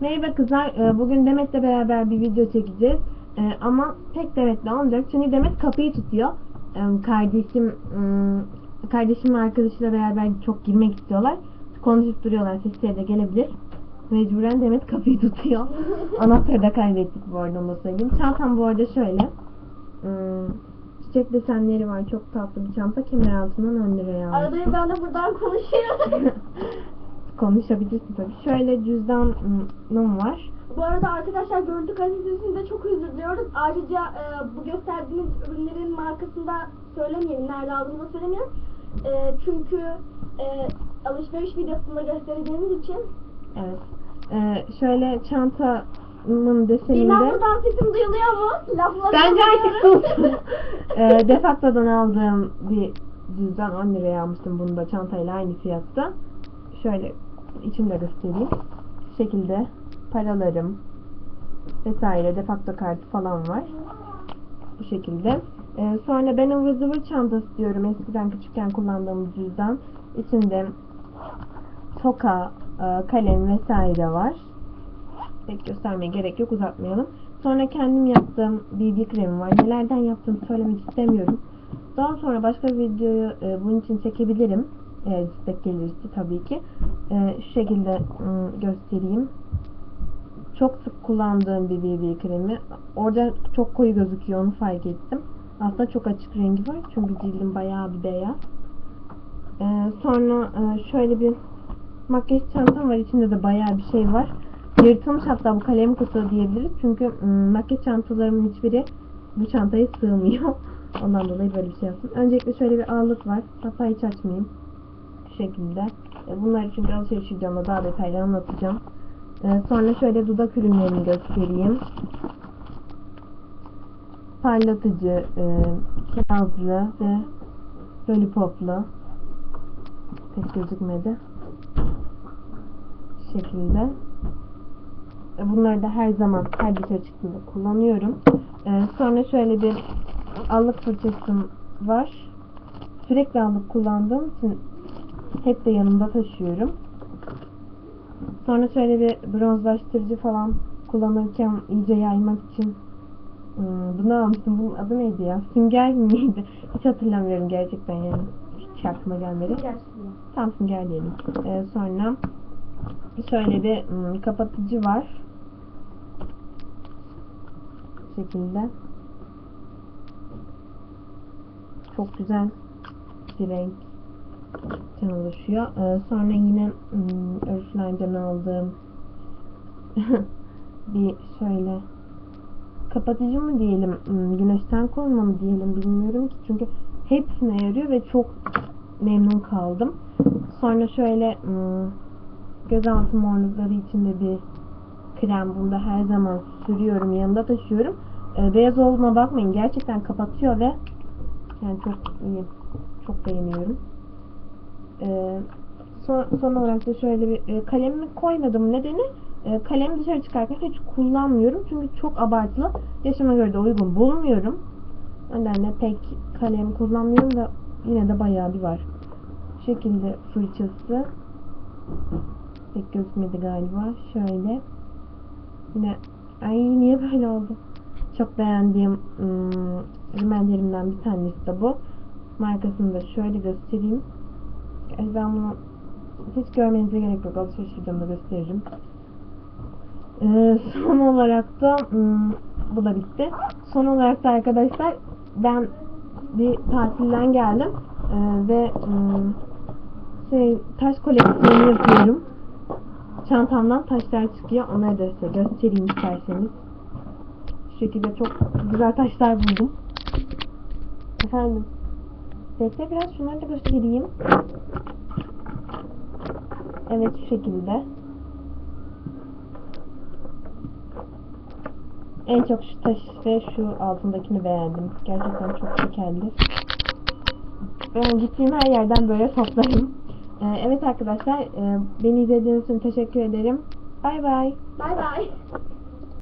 Merhaba kızlar. Ee, Bugün Demet'le beraber bir video çekeceğiz. Ee, Ama tek Demet'le olmayacak. Çünkü Demet kapıyı tutuyor. Ee, Kardeşim kardeşim ve arkadaşıyla beraber çok girmek istiyorlar. Konuşup duruyorlar. Sesleri de gelebilir. Mecburen Demet kapıyı tutuyor. Anahtarı da kaybettik bu arada onu söyleyeyim. Çantam bu arada şöyle. Çiçek desenleri var. Çok tatlı bir çanta. Kemer altından 10 liraya aldım. Arada ben de buradan konuşuyorum. Konuşabilirsin tabii. Şöyle cüzdanım var. Bu arada arkadaşlar görüntü kalitesinde çok özür diliyoruz. Ayrıca e, bu gösterdiğiniz ürünlerin markasını da söylemeyelim. Nerede aldığımızı da söylemeyelim. E, çünkü e, alışveriş videosunda göstereceğimiz için. Evet. Ee, şöyle çantamın Bilmem deseninde buradan sesim duyuluyor mu? Lafları bence artık sus. ee, Defakto'dan aldığım bir cüzdan 10 liraya almıştım bunu da çantayla aynı fiyatta. Şöyle içinde göstereyim. Şu şekilde paralarım vesaire defakto kartı falan var. Bu şekilde. Ee, sonra ben ıvır zıvır çantası diyorum. Eskiden küçükken kullandığım cüzdan. İçinde toka, e, kalem vesaire var. Pek göstermeye gerek yok uzatmayalım. Sonra kendim yaptığım BB kremi var. Nelerden yaptığımı söylemek istemiyorum. Daha sonra başka bir videoyu e, bunun için çekebilirim. Eğer istek gelirse tabii ki. E, şu şekilde ım, göstereyim. Çok sık kullandığım bir BB kremi. Orada çok koyu gözüküyor onu fark ettim. Aslında çok açık rengi var. Çünkü cildim bayağı bir beyaz. E, sonra e, şöyle bir makyaj çantam var. İçinde de bayağı bir şey var. Yırtılmış hatta bu kalem kutu diyebiliriz. Çünkü ım, makyaj çantalarımın hiçbiri bu çantaya sığmıyor. Ondan dolayı böyle bir şey yaptım. Öncelikle şöyle bir ağırlık var. Hatta hiç açmayayım. Şekilde. E, Bunları çünkü alışveriş videomda daha detaylı anlatacağım. E, Sonra şöyle dudak ürünlerini göstereyim. Parlatıcı, e, kirazlı ve lollipoplu. Pek gözükmedi. Şu şekilde. Bunları da her zaman her dışarı çıktığımda kullanıyorum. Sonra şöyle bir allık fırçasım var. Sürekli allık kullandığım için hep de yanımda taşıyorum. Sonra şöyle bir bronzlaştırıcı falan kullanırken iyice yaymak için hmm, bunu almıştım. Bunun adı neydi ya? Sünger miydi? Hiç hatırlamıyorum gerçekten yani. Hiç aklıma gelmedi. Tam sünger diyelim. Ee, sonra şöyle bir hmm, kapatıcı var. Bu şekilde. Çok güzel bir renk oluşuyor. Ee, sonra yine hmm, Örflen'den aldığım bir şöyle kapatıcı mı diyelim, hmm, güneşten koruma mı diyelim bilmiyorum ki. Çünkü hepsine yarıyor ve çok memnun kaldım. Sonra şöyle hmm, gözaltı morlukları içinde bir krem. Bunu da her zaman sürüyorum. Yanımda taşıyorum. Ee, beyaz olduğuna bakmayın. Gerçekten kapatıyor ve yani çok iyi. Çok beğeniyorum. Ee, son, son olarak da şöyle bir e, kalemimi koymadım. Nedeni e, kalemi dışarı çıkarken hiç kullanmıyorum. Çünkü çok abartılı. Yaşıma göre de uygun bulmuyorum. O nedenle pek kalem kullanmıyorum da yine de bayağı bir var. Bu şekilde fırçası. Pek gözükmedi galiba. Şöyle. Yine ay niye böyle oldu? Çok beğendiğim ım, rimellerimden bir tanesi de bu. Markasını da şöyle göstereyim. Yani ben bunu hiç görmenize gerek yok. Alışveriş videomda gösteririm. Ee, son olarak da ım, bu da bitti. Son olarak da arkadaşlar ben bir tatilden geldim Ee, ve ım, şey taş koleksiyonu yapıyorum. Çantamdan taşlar çıkıyor. Onları da size göstereyim isterseniz. Şu şekilde çok güzel taşlar buldum. Efendim. Bekle biraz şunları da göstereyim. Evet şu şekilde. En çok şu taş ve şu altındakini beğendim. Gerçekten çok şekerli. Ben gittiğim her yerden böyle toplarım. Ee, evet arkadaşlar, e, beni izlediğiniz için teşekkür ederim. Bay bay. Bay bay.